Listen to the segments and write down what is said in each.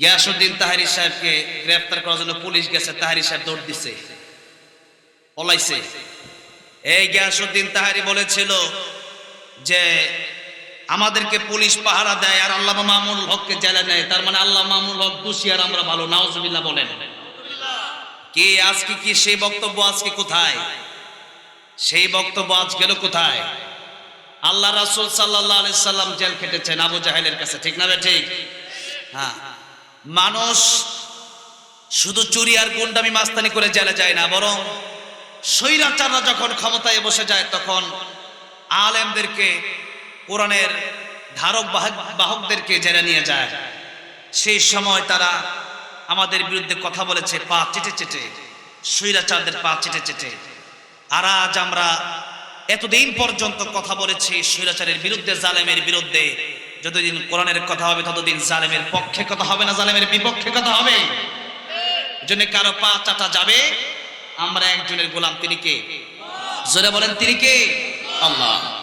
গিয়াসুদ্দিন তাহারি সাহেবকে গ্রেফতার করার জন্য পুলিশ গেছে, তাহারি সাহেব দৌড় দিছে। পলাইছে। এই গিয়াসুদ্দিন তাহারি বলেছিল যে, আমাদেরকে পুলিশ পাহারা দেয় আর আল্লাহ মামুল হককে জেলে নেয়। তার মানে আল্লাহ মামুল হক দোষী আর আমরা ভালো নাওজুবিল্লাহ বলেন। কি আজকে কি সেই বক্তব্য আজকে কোথায়? সেই বক্তব্য আজ গেল কোথায়? আল্লাহ রাসূল সাল্লাল্লাহু আলাইহি সাল্লাম জেল খেটেছেন আবু জাহেলের কাছে, ঠিক না বে ঠিক? হ্যাঁ। মানুষ শুধু চুরি আর গুন্ডামি মাস্তানি করে জেলে যায় না, বরং স্বৈরাচাররা যখন ক্ষমতায় বসে যায়, তখন আলেমদেরকে, কোরআনের ধারক বাহক বাহকদেরকে জেলে নিয়ে যায়। সেই সময় তারা আমাদের বিরুদ্ধে কথা বলেছে, পা চেটে চেটে, স্বৈরাচারদের পা চেটে চেটে। আর আজ আমরা এতদিন পর্যন্ত কথা বলেছি, স্বৈরাচারের বিরুদ্ধে, জালেমের বিরুদ্ধে যতদিন কোরআনের কথা হবে, ততদিন জালেমের পক্ষে কথা হবে না জালেমের বিপক্ষে কথা হবে? জন্য কারও পা চাটা যাবে? আমরা একজনের গোলাম, তিনি কে? জোরে বলেন, তিনি কে? আল্লাহ।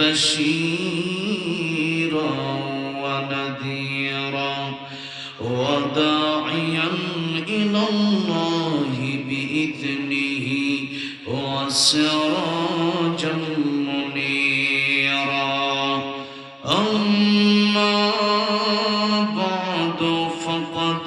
بشيرا ونذيرا وداعيا إلى الله بإذنه وسراجا منيرا. أما بعد فقد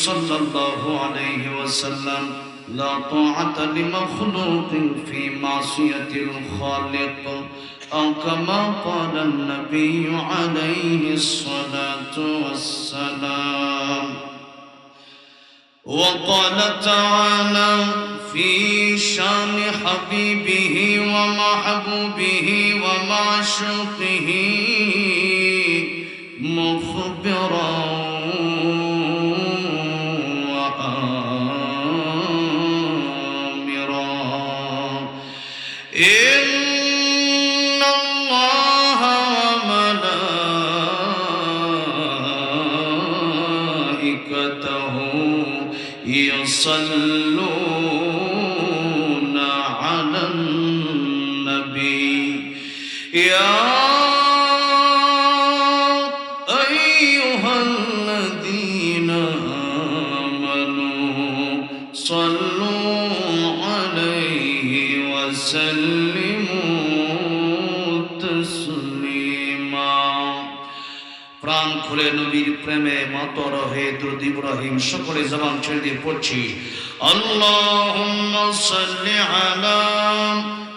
صلى الله عليه وسلم لا طاعة لمخلوق في معصية الخالق أو كما قال النبي عليه الصلاة والسلام. وقال تعالى في شان حبيبه ومحبوبه ومعشوقه مخبرا প্রাণ খুলে নবীর প্রেমে মতর হয়ে দ্রুত ইব্রাহিম, সকলে জবান ছেড়ে দিয়ে পড়ছি। আল্লাহুম্মা সাল্লি আলা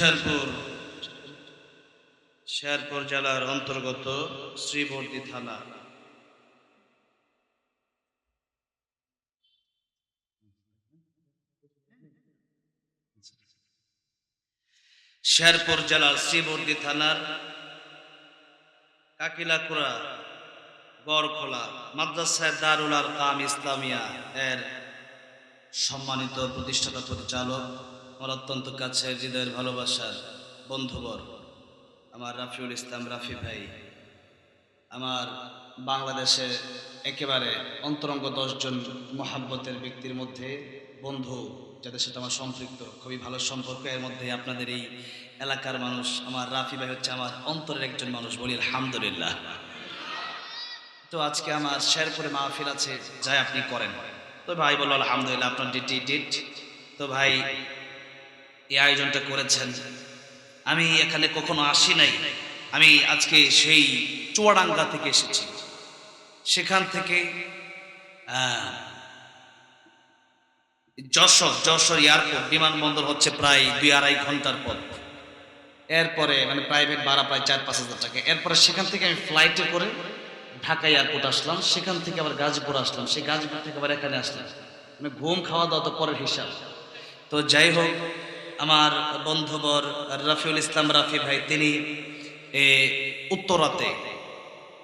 শেরপুর শেরপুর জেলার অন্তর্গত শ্রীবর্দী থানা। শেরপুর জেলার শ্রীবর্দী থানার কাকিলাকুড়া গড়খোলা মাদ্রাসায় দারুল আর কাম ইসলামিয়া এর সম্মানিত প্রতিষ্ঠাতা পরিচালক আমার অত্যন্ত কাছের হৃদয়ের ভালোবাসার বন্ধুবর, আমার রাফিউল ইসলাম রাফি ভাই, আমার বাংলাদেশে একেবারে অন্তরঙ্গ দশজন মহাব্বতের ব্যক্তির মধ্যে বন্ধু, যাদের সাথে আমার সম্পৃক্ত, খুবই ভালো সম্পর্ক। এর মধ্যে আপনাদের এই এলাকার মানুষ, আমার রাফি ভাই হচ্ছে আমার অন্তরের একজন মানুষ বলি আলহামদুলিল্লাহ। তো আজকে আমার শেরপুরে মাহফিল আছে, যাই আপনি করেন। তো ভাই বলল, আলহামদুলিল্লাহ, আপনার ডিটি, ডিট। তো ভাই এই আয়োজনটা করেছেন। আমি এখানে কখনো আসি নাই। আমি আজকে সেই চুয়াডাঙ্গা থেকে এসেছি। সেখান থেকে যশোর যশোর এয়ারপোর্ট, বিমানবন্দর হচ্ছে প্রায় দুই আড়াই ঘণ্টার পথ। এরপরে মানে প্রাইভেট ভাড়া প্রায় চার পাঁচ হাজার টাকা। এরপরে সেখান থেকে আমি ফ্লাইটে করে ঢাকা এয়ারপোর্ট আসলাম। সেখান থেকে আবার গাজীপুর আসলাম। সেই গাজীপুর থেকে আবার এখানে আসলাম। মানে ঘুম খাওয়া দাওয়া তো পরের হিসাব। তো যাই হোক আমার বন্ধুবর রাফিউল ইসলাম রাফি ভাই তিনি এ, উত্তরাতে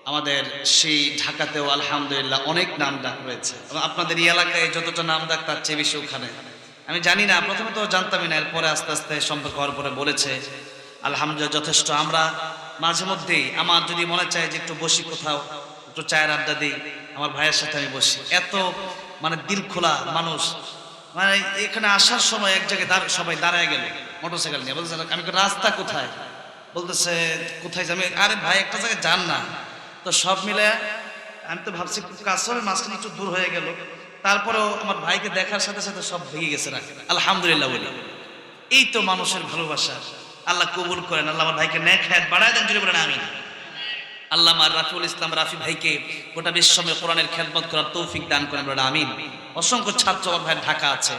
আমাদের সেই ঢাকাতেও আলহামদুলিল্লাহ অনেক নাম ডাক রয়েছে। আপনাদের এই এলাকায় যতটা নাম ডাক তার চেয়ে বেশি ওখানে। আমি জানি না প্রথমে তো জানতামই না এরপরে আস্তে আস্তে সম্পর্ক হওয়ার পরে বলেছে। আলহামদুলিল্লাহ যথেষ্ট। আমরা মাঝে মধ্যেই আমার যদি মনে চায় যে একটু বসি কোথাও একটু চায়ের আড্ডা দিই আমার ভাইয়ের সাথে আমি বসি। এত মানে দিল খোলা মানুষ মানে এখানে আসার সময় এক জায়গায় দাঁড়, সবাই দাঁড়ায় গেল, মোটরসাইকেল নিয়ে। বলতেছে, আমি রাস্তা কোথায়? বলতেছে, কোথায়? যাবে আরে ভাই, একটা জায়গায় যান না। তো সব মিলে আমি তো ভাবছি কাছে মাঝখানে একটু দূর হয়ে গেল। তারপরেও আমার ভাইকে দেখার সাথে সাথে সব ভেঙে গেছে রাখ আলহামদুলিল্লাহ বলি। এই তো মানুষের ভালোবাসা। আল্লাহ কবুল করেন, আল্লাহ আমার ভাইকে ন্যাক হায়াত বাড়ায় দেন জুড়ে বলেন আমি আল্লাহ আমার রাফিউল ইসলাম রাফি ভাইকে গোটা বিশ্বমে কোরআনের খেদমত করার তৌফিক দান করেন বলেন আমিন। অসংখ্য ছাত্র আমার ভাই ঢাকা আছে।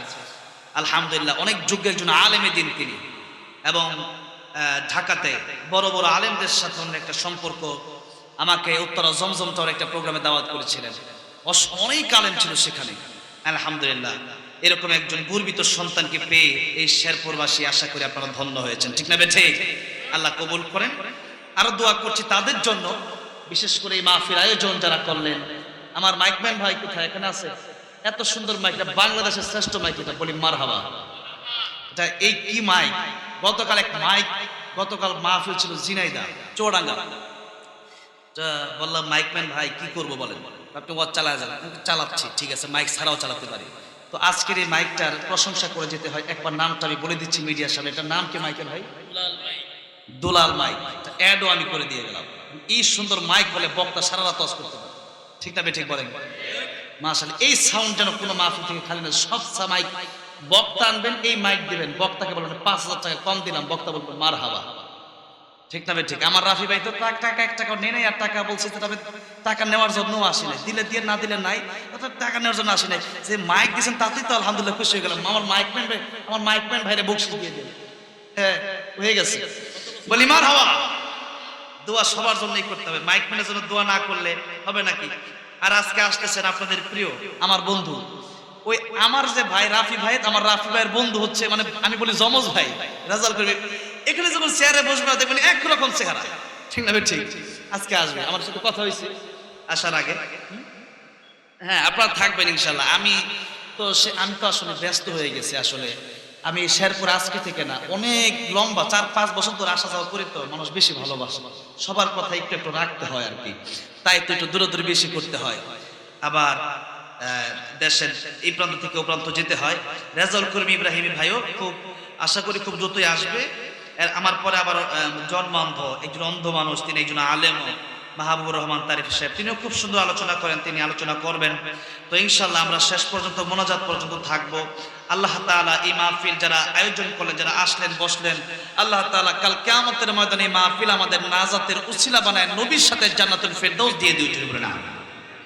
আলহামদুলিল্লাহ, অনেক যোগ্য একজন আলেমে দিন তিনি। এবং ঢাকাতে বড় বড় আলেমদের সাথে অন্য একটা সম্পর্ক। আমাকে উত্তরা জমজম টাওয়ার একটা প্রোগ্রামে দাওয়াত করেছিলেন। অনেক আলেম ছিল সেখানে। আলহামদুলিল্লাহ, এরকম একজন গর্বিত সন্তানকে পেয়ে এই শেরপুরবাসী আশা করি আপনারা ধন্য হয়েছেন। ঠিক না বেঠে আল্লাহ কবুল করেন। আরও দোয়া করছি তাদের জন্য। বিশেষ করে এই মাহফিল আয়োজন যারা করলেন। আমার মাইকম্যান ভাই কোথায়? এখানে আছে? এত সুন্দর মাইক এটা বাংলাদেশের শ্রেষ্ঠ মাইক এটা বলি মার হাবা এটা এই কি মাইক গতকাল এক মাইক গতকাল মাহফিল ছিল জিনাইদা চৌডাঙ্গা। বললাম মাইকম্যান ভাই, কি করব বলেন? আপনি ওয়াচ চালায় যান চালাচ্ছি, ঠিক আছে মাইক ছাড়াও চালাতে পারি। তো আজকের এই মাইকটার প্রশংসা করে যেতে হয়, একবার নামটা আমি বলে দিচ্ছি মিডিয়ার সামনে। এটার নাম কি মাইকের ভাই? দুলাল মাইক অ্যাডও আমি করে দিয়ে গেলাম। এই সুন্দর মাইক বলে বক্তা সারা রাত ওয়াজ করতে পারে। ঠিক না ঠিক বলেন? মাশাল এই সাউন্ড যেন কোনো মাহফিল থেকে খালি না সব মাইক। বক্তা আনবেন, এই মাইক দিবেন। বক্তাকে বলবেন, পাঁচ হাজার টাকা কম দিলাম। বক্তা বলবেন মার হাওয়া ঠিক না ঠিক। আমার রাফি ভাই তো টাকা এক টাকা নেই, আর টাকা বলছে তবে টাকা নেওয়ার জন্য আসি নাই। দিলে দিয়ে, না দিলে নাই টাকা নেওয়ার জন্য আসি নাই। যে মাইক দিয়েছেন, তাতেই তো আলহামদুলিল্লাহ খুশি হয়ে গেলাম। আমার মাইক ম্যান আমার মাইক ম্যান ভাইরে বকশিস দিয়ে দিল হ্যাঁ হয়ে গেছে। বলি, মার হাওয়া। দোয়া সবার জন্যই করতে হবে। মাইক ম্যানের জন্য দোয়া না করলে হবে নাকি? আর আজকে আসতেছেন আপনাদের প্রিয় আমার বন্ধু। ওই আমার যে ভাই রাফি ভাই, আমার রাফি ভাইয়ের বন্ধু হচ্ছে মানে আমি বলি জমজ ভাই, রাজাল করবে এখানে যখন চেয়ারে বসবে, দেখবেন একরকম চেহারা। ঠিক না? ঠিক। আজকে আসবে। আমার সাথে কথা হয়েছে। আসার আগে। হ্যাঁ আপনারা থাকবেন ইনশাল্লাহ। আমি তো সে, আমি তো আসলে ব্যস্ত হয়ে গেছি আসলে। আমি শেরপুর আজকে থেকে না, অনেক লম্বা, চার, পাঁচ বছর ধরে আসা যাওয়া করি তো, মানুষ বেশি ভালোবাসে। সবার কথা একটু একটু রাখতে হয় আর কি। তাই তো একটু দূরে দূরে বেশি করতে হয়। আবার দেশের এই প্রান্ত থেকে ও প্রান্ত যেতে হয়। রেজাউল করিম ইব্রাহিম ভাইও খুব, আশা করি খুব দ্রুতই আসবে। আমার পরে আবার জন্মান্ধ, একজন অন্ধ মানুষ, তিনি একজন আলেম মাহবুবুর রহমান তারিফ সাহেব, তিনিও খুব সুন্দর আলোচনা করেন, তিনি আলোচনা করবেন। তো ইনশাল্লাহ আমরা শেষ পর্যন্ত, মোনাজাত পর্যন্ত থাকব। আল্লাহ তালা এই মাহফিল যারা আয়োজন করলেন, যারা আসলেন, বসলেন, আল্লাহ তালা কাল কেমতের ময়দানে এই মাহফিল আমাদের নাজাতের উচিলা বানায় নবীর সাথে জান্নাতুল ফেরদৌস দিয়ে দিতে না